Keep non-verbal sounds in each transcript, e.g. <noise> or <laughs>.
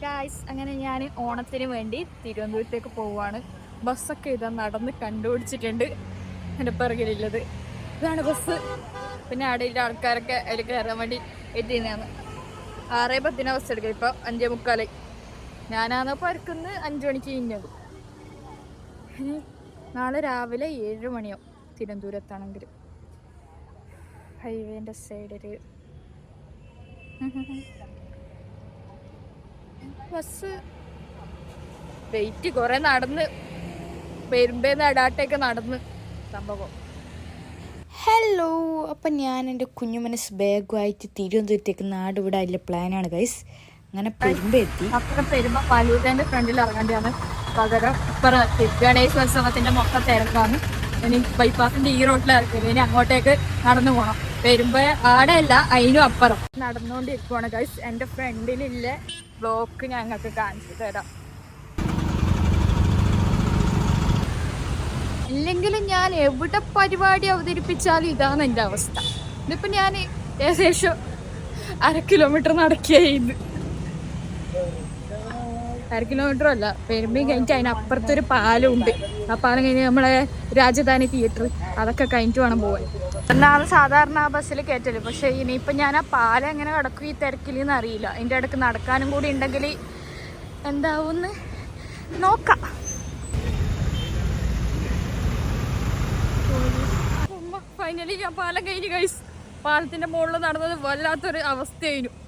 Guys അങ്ങനെ ഞാൻ ഓണത്തിന് വേണ്ടി തിരുവനന്തപുരത്തേക്ക് പോവുകയാണ് ബസ്സൊക്കെ ഇതാ നടന്ന് കണ്ടുപിടിച്ചിട്ടുണ്ട്. എന്റെ പിറകിലുള്ളത്. ഇതാണ് ബസ് പിന്നെ അടിയിലെ ആൾക്കാരൊക്കെ അതിൽ കയറാൻ വേണ്ടി എത്തിയെന്നാണ് ആറേ പത്തിന ബസ് എടുക്കുക ഇപ്പോൾ അഞ്ചേ മുക്കാലായി ഞാനാണോ പരക്കുന്ന് അഞ്ച് മണിക്ക് കഴിഞ്ഞത് നാളെ രാവിലെ ഏഴ് മണിയാവും തിരുവനന്തപുരത്താണെങ്കിൽ ഹൈവേന്റെ സൈഡിൽ ബസ്. വെയിറ്റ് കുറെ നടന്ന്. പെരുമ്പേന്ന് അടാട്ടൊക്കെ നടന്ന് സംഭവം. ഹലോ അപ്പം ഞാൻ എന്റെ കുഞ്ഞുമനസ് ബാഗുമായിട്ട് തിരുവനന്തപുരത്തേക്ക് നാട് വിടാനുള്ള പ്ലാനാണ് ഗൈസ് അങ്ങനെ പെരുമ്പ എത്തി. അപ്പുറം പെരുമ്പ ഫലൂദന്റെ ഫ്രണ്ടിൽ ഇറങ്ങേണ്ടതാണ് പകരം ഇപ്പുറം ഗണേശ് ഉത്സവത്തിന്റെ മൊത്തം തിരക്കാണ്. ഇനി ബൈപ്പാസിന്റെ ഈ റോഡിൽ ഇറക്കില്ല ഇനി അങ്ങോട്ടേക്ക് നടന്നു പോകണം പെരുമ്പ ആടെ അല്ല അതിനും അപ്പുറം. നടന്നുകൊണ്ടിരിക്കുവാണ് ഗൈസ് എന്റെ ഫ്രണ്ടിലുള്ള ബ്ലോക്ക് ഞങ്ങൾക്ക് കാണിച്ചു തരാം. ഇല്ലെങ്കിലും ഞാൻ എവിടെ പരിപാടി അവതരിപ്പിച്ചാലും ഇതാണ് എന്റെ അവസ്ഥ. ഇതിപ്പോൾ ഞാൻ ഏകദേശം അര കിലോമീറ്റർ നടക്കുകയായിരുന്നു അര കിലോമീറ്റർ അല്ല. പെരുമ്പയും കഴിഞ്ഞിട്ട് അതിനപ്പുറത്തൊരു പാലം ഉണ്ട് ആ പാലം കഴിഞ്ഞ് നമ്മളെ രാജധാനി തിയേറ്റർ അതൊക്കെ കഴിഞ്ഞിട്ട് വേണം പോവാൻ. എന്നാണ് സാധാരണ ആ ബസ്സിൽ കയറ്റൽ പക്ഷെ ഇനിയിപ്പോൾ ഞാൻ ആ പാലം എങ്ങനെ കിടക്കും ഈ തിരക്കിലെന്ന് അറിയില്ല. അതിന്റെ ഇടയ്ക്ക് നടക്കാനും കൂടി ഉണ്ടെങ്കിൽ എന്താവുമെന്ന് നോക്കാം. ഫൈനലി ഞാൻ പാലം കഴിഞ്ഞ് കഴിച്ചു പാലത്തിന്റെ മുകളിൽ നടന്നത് വല്ലാത്തൊരു അവസ്ഥയായിരുന്നു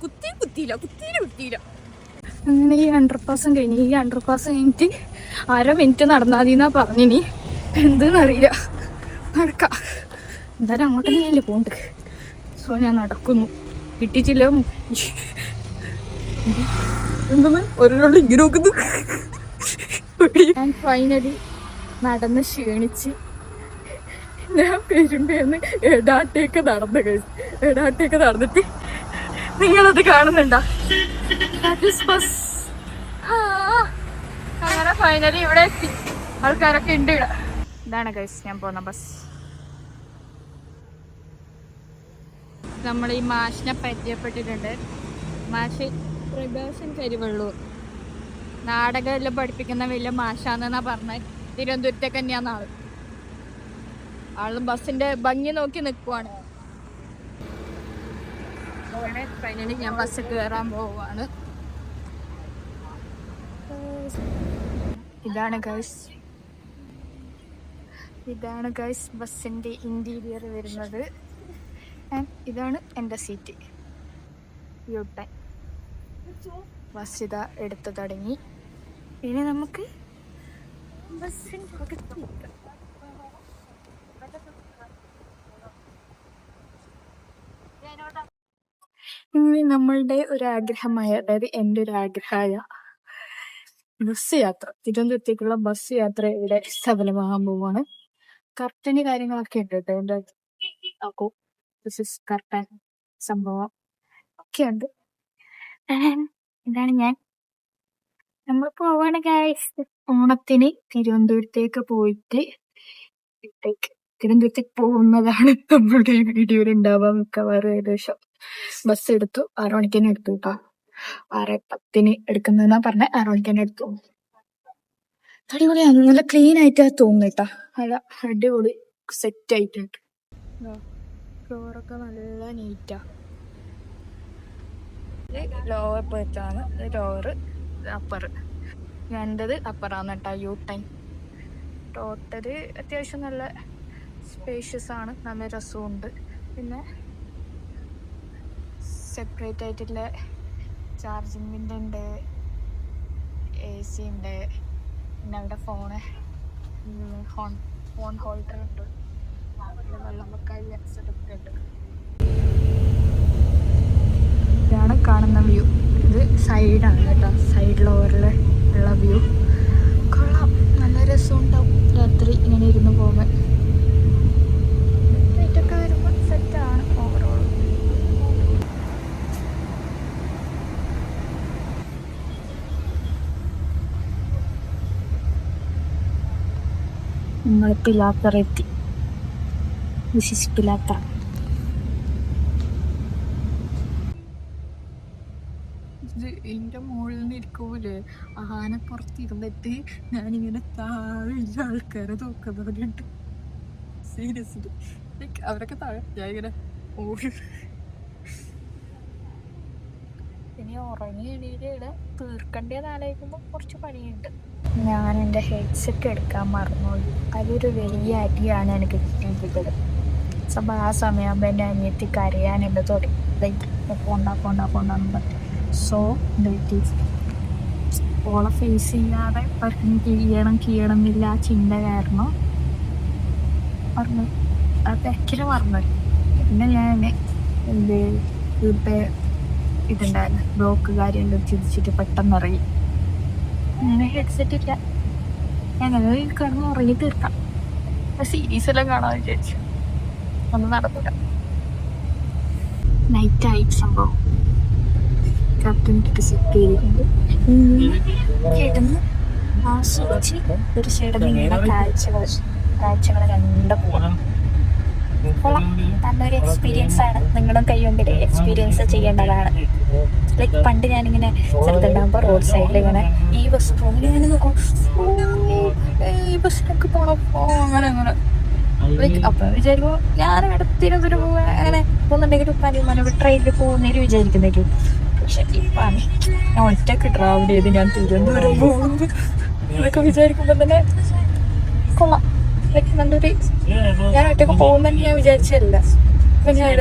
കുത്തി കുത്തിയില്ല കുത്തിയില്ല കുത്തിയില്ല. അങ്ങനെ ഈ അണ്ടർ പാസും കഴിഞ്ഞ് ഈ അണ്ടർ പാസ് കഴിഞ്ഞിട്ട് അര മിനിറ്റ് നടന്നാൽ മതി എന്നാ പറഞ്ഞിനി എന്തെന്നറിയില്ല നടക്കാം. എന്തായാലും അങ്ങോട്ട് തന്നെയല്ലേ പോണ്ട്? സോ ഞാൻ നടക്കുന്നു. കിട്ടിയിട്ടില്ല. എന്തെന്ന്? ഒരാളോട് ഇങ്ങനെ നോക്കുന്നു. ഞാൻ ഫൈനലി നടന്ന് ക്ഷീണിച്ച് ഞാൻ പെരുമ്പേന്ന് എടാട്ടേക്ക് നടന്നു കഴിച്ചു എടാട്ടേക്ക് നടന്നിട്ട് നിങ്ങളത് കാണുന്നുണ്ടോ? അങ്ങനെ ഫൈനലി ഇവിടെ എത്തി. ആൾക്കാരൊക്കെ ഉണ്ട് ഇവിടെ. ഇതാണ് ഗൈസ് ഞാൻ പോകുന്ന ബസ് നമ്മൾ ഈ മാഷിനെ പരിചയപ്പെട്ടിട്ടുണ്ട്. മാഷ് പ്രകാശൻ കരിവള്ളൂർ. നാടകമെല്ലാം പഠിപ്പിക്കുന്ന വലിയ മാഷാന്നാ പറഞ്ഞത് തിരുവനന്തപുരത്തേക്ക് തന്നെയാണ് ആൾ ആളും ബസ്സിന്റെ ഭംഗി നോക്കി നിൽക്കുവാണ് ഫൈനലി ഞാൻ ബസ് കയറാൻ പോവാണ്. ഇതാണ് ഗൈസ് ഇതാണ് ഗൈസ് ബസ്സിന്റെ ഇന്റീരിയർ വരുന്നത്. ആൻഡ് ഇതാണ് എന്റെ സീറ്റ് യു ടൈം ബസ് ഇതാ എടുത്തു തുടങ്ങി. ഇനി നമുക്ക് ബസ്സിന്റെ അകത്തേക്ക് ഇനി നമ്മളുടെ ഒരു ആഗ്രഹമായ അതായത് എന്റെ ഒരു ആഗ്രഹമായ ബസ് യാത്ര തിരുവനന്തപുരത്തേക്കുള്ള ബസ് യാത്ര ഇവിടെ സഫലമാകാൻ പോവാണ്. കർട്ടന് കാര്യങ്ങളൊക്കെ ഉണ്ട് കേട്ടോ നോക്കൂ ദിസ് കർട്ടൻ സംഭവം ഒക്കെ ഉണ്ട്. ഇതാണ് ഞാൻ. നമ്മൾ പോവാണ് ഗായ്സ് ഓണത്തിന് തിരുവനന്തപുരത്തേക്ക് പോയിട്ട് തിരുവനന്തപുരത്തേക്ക് പോകുന്നതാണ് നമ്മളുടെ വീഡിയോയിൽ ഉണ്ടാവാൻ മിക്കവാറും ഏകദേശം ബസ് എടുത്തു. ആറു മണിക്ക് എടുത്തു കേട്ടോ ആറ് പത്തിന് എടുക്കുന്നതെന്നാ പറഞ്ഞ. ആറു മണിക്ക് എടുത്തു. അടിപൊളിയാണ് നല്ല ക്ലീൻ ആയിട്ടാ തോന്നുന്നു കേട്ടോ നല്ല അടിപൊളി സെറ്റ് ആയിട്ടുണ്ട്. ഫ്ലോറൊക്കെ നല്ല നീറ്റാ ലോവർ പേർത്താണ് ലോവർ അപ്പർ രണ്ടത് അപ്പറാണ് കേട്ടോ യു ടൈം ടോട്ടൽ അത്യാവശ്യം നല്ല സ്പേഷ്യസ് ആണ്. നല്ല രസമുണ്ട് പിന്നെ സെപ്പറേറ്റ് ആയിട്ടുള്ള ചാർജിങ് വിൻഡ് ഉണ്ട് എ സി ഉണ്ട് പിന്നെ അവിടെ ഫോണ് ഫോൺ ഫോൺ ഹോൾഡർ ഉണ്ട് പിന്നെ വെള്ളം വെക്കാൻ സെറ്റപ്പ് ഇതാണ് കാണുന്ന വ്യൂ. ഇത് സൈഡാണ് കേട്ടോ. സൈഡ് ലോവറിൽ ഉള്ള വ്യൂ. കൊള്ളാം. നല്ല രസമുണ്ടാവും. രാത്രി ഇങ്ങനെ ഇരുന്ന് പോകാൻ ലൈറ്റൊക്കെ വരുമ്പോൾ സെറ്റാണ് ഓവറോൾ നമ്മൾ പിലാത്തറ എത്തി ദിസ് ഇസ് പിലാത്തറ എന്റെ മുകളിൽ നിന്ന് ഇരിക്കൂലേ ആനപ്പുറത്ത് ഇരുന്നിട്ട് ഞാനിങ്ങനെ താഴെ ആൾക്കാരെ നോക്കുന്നവരുണ്ട് സീരിയസ്ലി അവരൊക്കെ താഴെ ഞാൻ ഇങ്ങനെ ഇനി ഉറങ്ങി എണീറ്റ് തീർക്കേണ്ടത് ആലോചിക്കുമ്പോൾ കുറച്ച് പണിയുണ്ട്. ഞാൻ എന്റെ ഹെഡ്സെറ്റ് എടുക്കാൻ മറന്നുപോയി. അതൊരു വലിയ അടിയാണ് എനിക്ക് കിട്ടിയിട്ടുള്ളത്. അപ്പം ആ സമയമാകുമ്പോൾ എന്റെ അനിയത്തി കരയാൻ എന്നെ തുടങ്ങി. ലൈക്ക് പോണ്ട പോണ്ട പറഞ്ഞു. സോ ഓളെ ഫേസ് ചെയ്യാതെ പറഞ്ഞു കീഴണം കീഴണം എന്നില്ല ആ ചിന്ത കാരണം പറഞ്ഞു അത് തിരക്കിൽ മറന്നു. പിന്നെ ഞാൻ എന്ത് ഇപ്പം ഇതുണ്ടായിരുന്നു. ബ്ലോക്ക് കാര്യം ചിരിച്ചിട്ട് പെട്ടെന്ന് ഇറങ്ങി. ഹെഡ്സെറ്റ് ഇല്ല. ഞങ്ങൾ കിടന്ന് ഉറങ്ങി തീർക്കാം. സീരീസ് എല്ലാം കാണാൻ വിചാരിച്ചു. ഒന്നും നടന്നില്ല നൈറ്റ് ആയി സംഭവം. ക്യാപ്റ്റൻ സെറ്റ് ചെയ്തിട്ടുണ്ട്. കിടന്ന് ആസ്വദിച്ച് തീർച്ചയായിട്ടും നിങ്ങളുടെ കാഴ്ചകൾ കാഴ്ചകൾ കണ്ട പോവാം. കൊള്ളാം. നല്ലൊരു എക്സ്പീരിയൻസ് ആണ്. നിങ്ങളും കൈകൊണ്ടിട്ട് എക്സ്പീരിയൻസ് ചെയ്യേണ്ടതാണ്. ലൈക്ക് പണ്ട് ഞാനിങ്ങനെ ചെറുതുണ്ടാകുമ്പോൾ റോഡ് സൈഡിൽ ഇങ്ങനെ ഈ ബസ് പോകുമ്പോൾ ഇങ്ങനെ നോക്കും ഈ ബസ്സിനൊക്കെ പോണം? അങ്ങനെ അങ്ങനെ. അപ്പൊ വിചാരിക്കുമ്പോ ഞാൻ അടുത്തിരുന്നൊരു അങ്ങനെ പോകുന്നുണ്ടെങ്കിൽ ഉപ്പാനി മനവ് ട്രെയിനിൽ പോകുന്നതിന് വിചാരിക്കുന്നെങ്കിൽ പക്ഷെ ഇപ്പം ഞാൻ ഒറ്റയ്ക്ക് ട്രാവൽ ചെയ്ത് ഞാൻ തിരുവനന്തപുരം പോകുന്നത് ഇതൊക്കെ വിചാരിക്കുമ്പോ തന്നെ കൊള്ളാം. ലൈക്ക് നല്ലൊരു ഞാൻ ഒറ്റയ്ക്ക് പോകുമ്പോൾ ഞാൻ വിചാരിച്ചല്ല ഞാൻ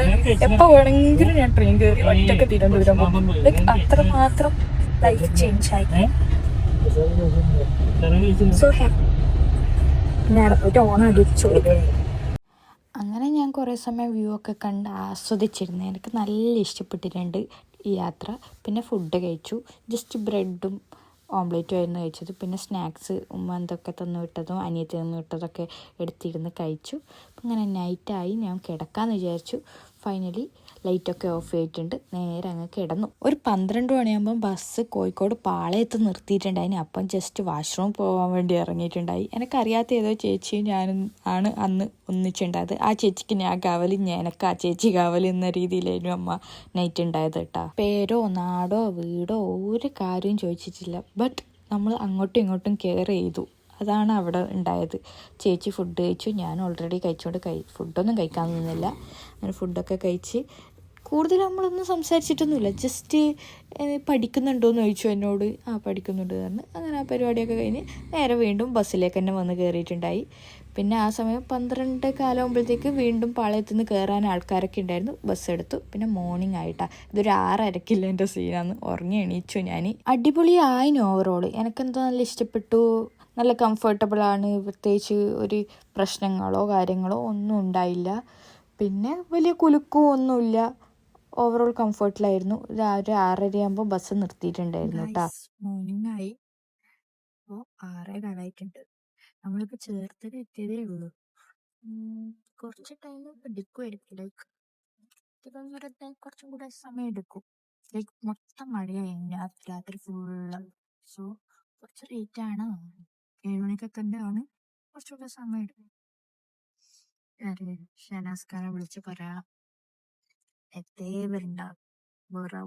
എപ്പോ വേണമെങ്കിലും ഞാൻ ട്രെയിൻ കയറി ഒറ്റയ്ക്ക് തിരുവനന്തപുരം പോകും. ലൈക്ക് അത്ര മാത്രം ലൈഫ് ചേഞ്ച് ആയി സോ ഹാപ്പി ഞാൻ ഓണം അടിച്ചു അങ്ങനെ ഞാൻ കുറേ സമയം വ്യൂ ഒക്കെ കണ്ട് ആസ്വദിച്ചിരുന്നു. എനിക്ക് നല്ല ഇഷ്ടപ്പെട്ടിട്ടുണ്ട് ഈ യാത്ര. പിന്നെ ഫുഡ് കഴിച്ചു. ജസ്റ്റ് ബ്രെഡും ഓംലേറ്റും ആയിരുന്നു കഴിച്ചത്. പിന്നെ സ്നാക്സ് ഉമ്മ എന്തൊക്കെ തന്നു വിട്ടതും അനിയത്തി തന്നു വിട്ടതൊക്കെ എടുത്തിരുന്ന് കഴിച്ചു. അപ്പം അങ്ങനെ നൈറ്റായി ഞാൻ കിടക്കാമെന്ന് വിചാരിച്ചു. ഫൈനലി ലൈറ്റൊക്കെ ഓഫ് ചെയ്തിട്ടുണ്ട് നേരെ അങ്ങ് കിടന്നു. ഒരു പന്ത്രണ്ട് മണിയാകുമ്പം ബസ് കോഴിക്കോട് പാളയത്ത് നിർത്തിയിട്ടുണ്ടായിന് അപ്പം ജസ്റ്റ് വാഷ്റൂം പോകാൻ വേണ്ടി ഇറങ്ങിയിട്ടുണ്ടായി. എനിക്കറിയാത്ത ഏതോ ചേച്ചിയും ഞാനും ആണ് അന്ന് ഒന്നിച്ചുണ്ടായത്. ആ ചേച്ചിക്ക് ഞാൻ കാവലി ഞാനൊക്കെ ആ ചേച്ചി കാവലി എന്ന രീതിയിലായിരുന്നു അമ്മ നൈറ്റ് ഉണ്ടായത് കേട്ടോ പേരോ നാടോ വീടോ ഒരു കാര്യവും ചോദിച്ചിട്ടില്ല. ബട്ട് നമ്മൾ അങ്ങോട്ടും ഇങ്ങോട്ടും കെയർ ചെയ്തു. അതാണ് അവിടെ ഉണ്ടായത്. ചേച്ചി ഫുഡ് കഴിച്ചു. ഞാൻ ഓൾറെഡി കഴിച്ചുകൊണ്ട് കഴി ഫുഡൊന്നും കഴിക്കാൻ നിന്നില്ല. അങ്ങനെ ഫുഡൊക്കെ കഴിച്ച് കൂടുതൽ നമ്മളൊന്നും സംസാരിച്ചിട്ടൊന്നുമില്ല. ജസ്റ്റ് പഠിക്കുന്നുണ്ടോ എന്ന് ചോദിച്ചു എന്നോട്. ആ പഠിക്കുന്നുണ്ട് എന്ന് അങ്ങനെ ആ പരിപാടിയൊക്കെ കഴിഞ്ഞ് നേരെ വീണ്ടും ബസ്സിലേക്ക് തന്നെ വന്ന് കയറിയിട്ടുണ്ടായി പിന്നെ ആ സമയം പന്ത്രണ്ട് കാലമാകുമ്പോഴത്തേക്ക് വീണ്ടും പാളയത്തു നിന്ന് കയറാൻ ആൾക്കാരൊക്കെ ഉണ്ടായിരുന്നു. ബസ് എടുത്തു. പിന്നെ മോർണിംഗ് ആയിട്ടാണ് ഇതൊരു ആറരക്കില്ല എന്റെ സീനാന്ന് ഉറങ്ങി എണീച്ചു ഞാൻ അടിപൊളിയായിന് ഓവറോൾ എനിക്കെന്തോ നല്ല ഇഷ്ടപ്പെട്ടു. നല്ല കംഫർട്ടബിൾ ആണ്. പ്രത്യേകിച്ച് ഒരു പ്രശ്നങ്ങളോ കാര്യങ്ങളോ ഒന്നും ഉണ്ടായില്ല. പിന്നെ വലിയ കുലുക്കവും ഒന്നുമില്ല. ഓവറോൾ കംഫർട്ടിലായിരുന്നു ഒരു ആറരയാകുമ്പോൾ ബസ് നിർത്തിയിട്ടുണ്ടായിരുന്നു കേട്ടോ മോർണിംഗ് ആയി. അപ്പോ ആറേ കാലായിട്ടുണ്ട്. നമ്മളിപ്പോ ചേർത്തല എത്തിയതേ ഉള്ളൂ. കുറച്ച് ടൈം എടുക്കുമായിരിക്കും ലൈക്ക് തിരുവനന്തപുരത്ത് കുറച്ചും കൂടെ സമയം എടുക്കും. ലൈക്ക് മൊത്തം മഴയായിരുന്നു രാത്രി ഫുള്ള് സോ കുറച്ച് ലേറ്റ് ആണ്. ഏഴ് മണിക്കൊക്കെ ആണ് കുറച്ചുകൂടെ സമയം എടുക്കും. ഷനാസ്കാരെ വിളിച്ച് പറയാം. എത്തേ വരണ്ട വേറെ.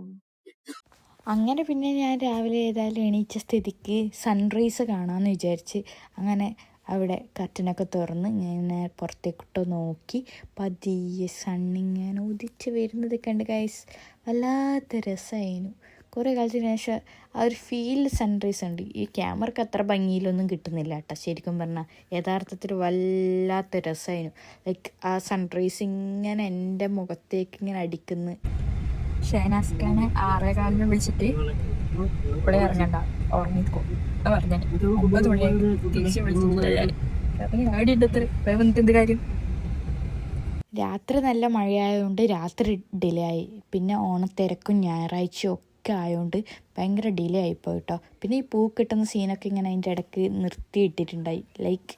അങ്ങനെ പിന്നെ ഞാൻ രാവിലെ ഏതായാലും എണീച്ച സ്ഥിതിക്ക് സൺറൈസ് കാണാമെന്ന് വിചാരിച്ച് അങ്ങനെ അവിടെ കർട്ടനൊക്കെ തുറന്ന് ഇങ്ങനെ പുറത്തേക്കിട്ട് നോക്കി പതിയെ സണ്ണിങ്ങനെ ഉദിച്ച് വരുന്നത് കണ്ട് ഗൈസ് വല്ലാത്ത രസമായിരുന്നു കുറേ കാലത്തിന് ശേഷം ആ ഒരു ഫീൽ സൺറൈസ് ഉണ്ട്. ഈ ക്യാമറക്ക് അത്ര ഭംഗിയിലൊന്നും കിട്ടുന്നില്ല കേട്ടോ. ശരിക്കും പറഞ്ഞാൽ യഥാർത്ഥത്തിൽ വല്ലാത്ത രസമായിരുന്നു ലൈക്ക് ആ സൺറൈസ് ഇങ്ങനെ എന്റെ മുഖത്തേക്ക് ഇങ്ങനെ അടിക്കുന്നു. ഷഹനാസ്ഖാനെ ആറേ കാലിന് വിളിച്ചിട്ട് ഇവിടെ ഇറങ്ങണ്ട. ഉറങ്ങിക്കോ. പറഞ്ഞ. ഒമ്പത് മണിയായി തിരിച്ച് വിളിച്ചിട്ട് ആടിയിട്ട് വന്നിട്ട് എന്ത് കാര്യം? രാത്രി നല്ല മഴയായതുകൊണ്ട് രാത്രി ഡിലേ ആയി. പിന്നെ ഓണത്തിരക്കും ഞായറാഴ്ചയും ഒക്കെ ആയതുകൊണ്ട് ഭയങ്കര ഡിലേ ആയിപ്പോയി കേട്ടോ പിന്നെ ഈ പൂ കിട്ടുന്ന സീനൊക്കെ ഇങ്ങനെ അതിന്റെ ഇടയ്ക്ക് നിർത്തിയിട്ടിട്ടുണ്ടായി. ലൈക്ക്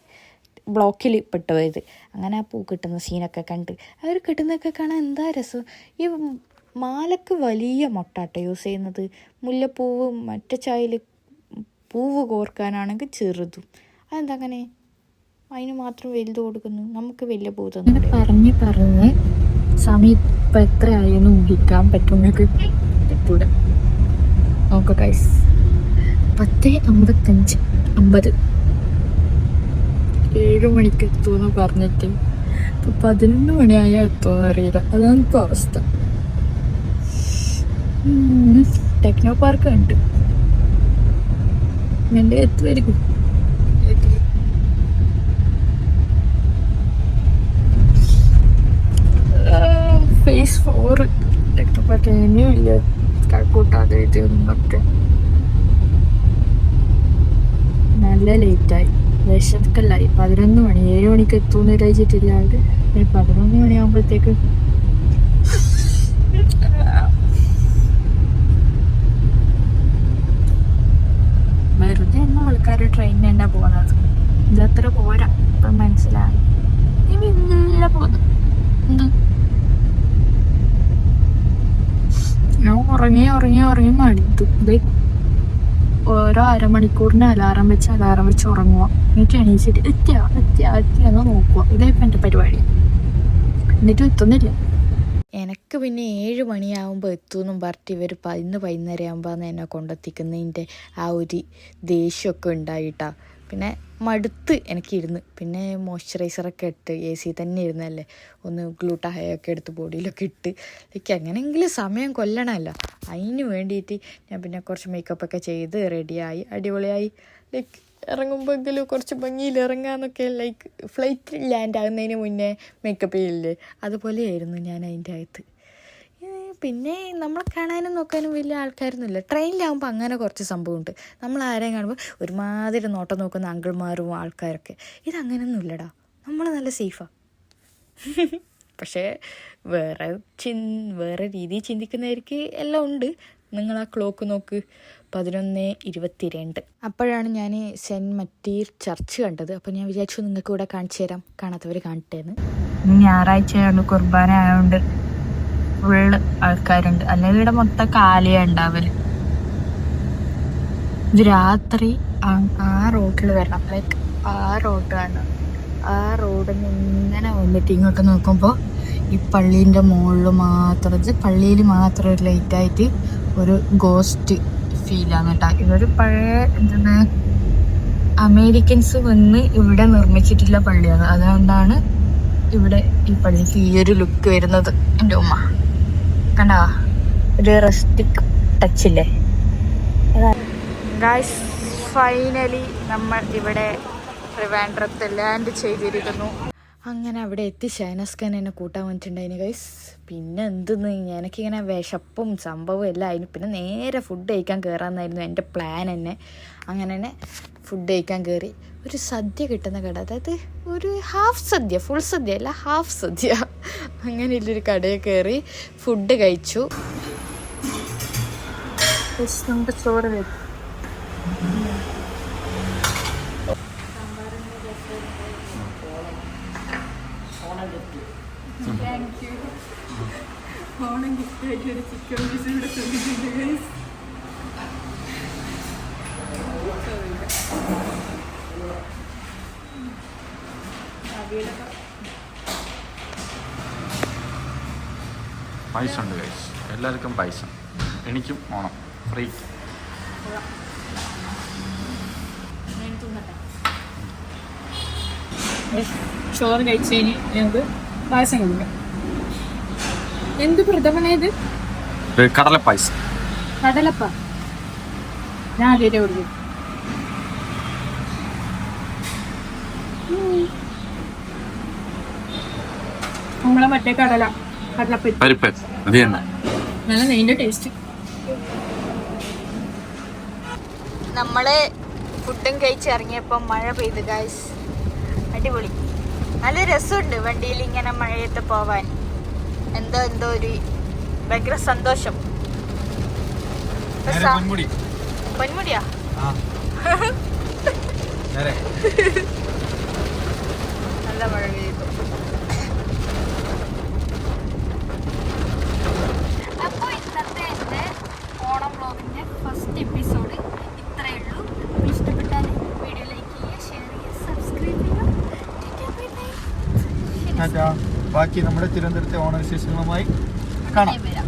ബ്ലോക്കിൽ പെട്ടുപോയത്. അങ്ങനെ ആ പൂ കിട്ടുന്ന സീനൊക്കെ കണ്ട്. അവർ കിട്ടുന്നതൊക്കെ കാണാൻ എന്താ രസം? ഈ മാലക്ക് വലിയ മൊട്ടാട്ടോ യൂസ് ചെയ്യുന്നത്. മുല്ലപ്പൂവ് മറ്റേ ചായയിൽ പൂവ് കോർക്കാനാണെങ്കിൽ ചെറുതും. അതെന്താ അങ്ങനെ? അതിന് മാത്രം വലുത് കൊടുക്കുന്നു. നമുക്ക് വലിയ പൂ തന്നെ പറഞ്ഞ് പറഞ്ഞ് സമയം ഇപ്പം എത്രയായെന്ന് ഊഹിക്കാൻ പറ്റും നിങ്ങൾക്ക് എത്തൂല നോക്കുക ഗൈസ് പത്ത് അമ്പത്തഞ്ച് അമ്പത്. ഏഴ് മണിക്ക് എത്തുമെന്ന് പറഞ്ഞിട്ട് ഇപ്പൊ പതിനൊന്ന് മണിയായാൽ എത്തുമെന്ന് അറിയില്ല. അതാണ് ഇപ്പൊ അവസ്ഥ. ടെക്നോ പാർക്ക് ഉണ്ട് എന്റെ എത്തുമായിരിക്കും ഫേസ് ഫോർ ടെക്നോ പാർക്ക് കഴക്കൂട്ടാതെ കഴക്കൂട്ടാതെ ഇതൊക്കെ നല്ല ലേറ്റായി. വിശക്കല്ലായി പതിനൊന്ന് മണി ഏഴ് മണിക്ക് എത്തുമെന്ന് ആൾ ഒരു പതിനൊന്ന് മണിയാകുമ്പോഴത്തേക്ക് വെറുതെ എന്ന ആൾക്കാർ ട്രെയിനിന് തന്നെ പോകുന്നത് ഇതത്ര പോരാ ഇപ്പൊ മനസ്സിലായി ഇനി ഇല്ല പോകുന്നു എന്ത് ഞാൻ ഉറങ്ങി ഉറങ്ങി ഉറങ്ങി മടുത്തു. ഇത് ഓരോ അരമണിക്കൂറിന് അലാറം വെച്ച് അലാറം വെച്ച് ഉറങ്ങുക എന്നിട്ട് എണീച്ചിട്ട് എത്തിയ എത്തിയ എത്തിയ എന്ന് നോക്കുക ഇതായിപ്പോൾ എന്റെ പരിപാടി. എന്നിട്ട് എത്തുന്നില്ല. എനിക്ക് പിന്നെ ഏഴ് മണിയാവുമ്പോൾ എത്തുമെന്നും പറഞ്ഞിട്ട് ഇവർ പതിന്ന് വൈകുന്നേരം ആകുമ്പോൾ എന്നെ കൊണ്ടെത്തിക്കുന്നതിന്റെ ആ ഒരു ദേഷ്യമൊക്കെ ഉണ്ടായിട്ടാണ് പിന്നെ മടുത്ത് എനിക്കിരുന്ന്. പിന്നെ മോയ്സ്ചറൈസറൊക്കെ ഇട്ട് എ സി തന്നെ ഇരുന്നല്ലേ ഒന്ന് ഗ്ലൂട്ടാഹയൊക്കെ എടുത്ത് ബോഡിയിലൊക്കെ ഇട്ട്. ലൈക്ക് എങ്ങനെയെങ്കിലും സമയം കൊല്ലണമല്ലോ. അതിന് വേണ്ടിയിട്ട് ഞാൻ പിന്നെ കുറച്ച് മേക്കപ്പൊക്കെ ചെയ്ത് റെഡിയായി അടിപൊളിയായി. ലൈക്ക് ഇറങ്ങുമ്പോഴെങ്കിലും കുറച്ച് ഭംഗിയിൽ ഇറങ്ങാന്നൊക്കെ ലൈക്ക് ഫ്ലൈറ്റിൽ ലാൻഡ് ആകുന്നതിന് മുന്നേ മേക്കപ്പ് ചെയ്യില്ലേ അതുപോലെയായിരുന്നു ഞാൻ അതിന്റെ അകത്ത്. പിന്നെ നമ്മളെ കാണാനും നോക്കാനും വലിയ ആൾക്കാരൊന്നുമില്ല. ട്രെയിനിലാകുമ്പോൾ അങ്ങനെ കുറച്ച് സംഭവമുണ്ട്. നമ്മൾ ആരെയും കാണുമ്പോൾ ഒരുമാതിരി നോട്ടം നോക്കുന്ന അങ്കിൾമാരും ആൾക്കാരൊക്കെ. ഇതങ്ങനെയൊന്നുമില്ലടാ നമ്മൾ നല്ല സേഫാണ് <laughs> പക്ഷേ വേറെ ചിൻ വേറെ രീതിയിൽ ചിന്തിക്കുന്നവർക്ക് എല്ലാം ഉണ്ട്. നിങ്ങൾ ആ ക്ലോക്ക് നോക്ക്. പതിനൊന്ന് ഇരുപത്തി രണ്ട് അപ്പോഴാണ് ഞാൻ സെന്റ് മറ്റീർ ചർച്ച് കണ്ടത്. അപ്പോൾ ഞാൻ വിചാരിച്ചു നിങ്ങൾക്ക് ഇവിടെ കാണിച്ചു തരാം. കാണാത്തവർ കാണട്ടേന്ന് ഞായറാഴ്ചയാണ് കുർബാന ആയതുകൊണ്ട് ഫുള്ള് ആൾക്കാരുണ്ട്. അല്ലെങ്കിൽ ഇവിടെ മൊത്തം കാലിയാണ് ഉണ്ടാവൽ. രാത്രി ആ- റോഡിൽ വരണം. ലൈക്ക് ആ റോഡ് കാണണം ആ റോഡിൽ നിന്ന് ഇങ്ങനെ വന്നിട്ട് ഇങ്ങോട്ട് നോക്കുമ്പോൾ ഈ പള്ളീന്റെ മുകളിൽ മാത്രം പള്ളിയിൽ മാത്രം ഒരു ലൈറ്റായിട്ട് ഒരു ഗോസ്റ്റ് ഫീലാണ് കേട്ടോ. ഇതൊരു പഴയ എന്താണ് അമേരിക്കൻസ് വന്ന് ഇവിടെ നിർമ്മിച്ചിട്ടുള്ള പള്ളിയാണ്. അതുകൊണ്ടാണ് ഇവിടെ ഈ പള്ളിക്ക് ഈ ഒരു ലുക്ക് വരുന്നത് എന്റെ ഉമ്മ. കണ്ടാ? ഒരു റെസ്റ്റിക് ടച്ച് ഇല്ലേ? ഗായ്സ് ഫൈനലി നമ്മൾ ഇവിടെ ട്രിവാൻഡ്രത്ത് ലാൻഡ് ചെയ്തിരിക്കുന്നു. അങ്ങനെ അവിടെ എത്തി ഷൈനസ്കാൻ എന്നെ കൂട്ടാൻ വന്നിട്ടുണ്ടായിന് ഗൈസ് പിന്നെ എന്തെന്ന്? എനിക്കിങ്ങനെ വിശപ്പും സംഭവം എല്ലാം ആയിരുന്നു. പിന്നെ നേരെ ഫുഡ് കഴിക്കാൻ കയറാമെന്നായിരുന്നു എന്റെ പ്ലാൻ തന്നെ അങ്ങനെ തന്നെ ഫുഡ് കഴിക്കാൻ കയറി ഒരു സദ്യ കിട്ടുന്ന കട. അതായത് ഒരു ഹാഫ് സദ്യ ഫുൾ സദ്യ അല്ല ഹാഫ് സദ്യ. അങ്ങനെ അങ്ങനെയുള്ളൊരു കടയിൽ കയറി ഫുഡ് കഴിച്ചു. നമുക്ക് ചോറ് വരും പൈസ ഉണ്ട് കൈസ് എല്ലാവർക്കും പൈസ എനിക്കും ഓണം. ഫ്രീ ചോറ് കഴിച്ചു കഴിഞ്ഞ് ഞങ്ങൾക്ക് പായസം കൊടുക്കാം എന്ത് പ്രഥമനേത് കടലപ്പായസ. പൈസ കടലപ്പ. ഞാൻ ആദ്യമായിട്ട് കൊടുക്കും നമ്മളെ മറ്റേ കടല. കടലപ്പ പരിപ്പ് അത് തന്നെ. നല്ല നെയ്ന്റെ ടേസ്റ്റ് നമ്മൾ ഫുഡും കഴിച്ച് ഇറങ്ങിയപ്പോൾ മഴ പെയ്തു ഗായ്സ് അടിപൊളി. നല്ല രസമുണ്ട് വണ്ടിയിൽ ഇങ്ങനെ മഴയത്ത് പോവാൻ. എന്തോ എന്തോ ഒരു ഭയങ്കര സന്തോഷം. പൊന്മുടിയാ? <laughs> നല്ല മഴ പെയ്തു അപ്പോൾ ഇന്നത്തെ എന്റെ ഓണം വ്ലോഗിന്റെ ഫസ്റ്റ് എപ്പിസോഡ് ഇത്രയേ ഉള്ളൂ. ഇഷ്ടപ്പെട്ടാൽ വീഡിയോ ലൈക്ക് ചെയ്യുക ഷെയർ ചെയ്യുക സബ്സ്ക്രൈബ് ചെയ്യുക. ബാക്കി നമ്മുടെ തിരുവനന്തപുരത്തെ ഓണവിശേഷങ്ങളുമായി കാണാം. വരാം.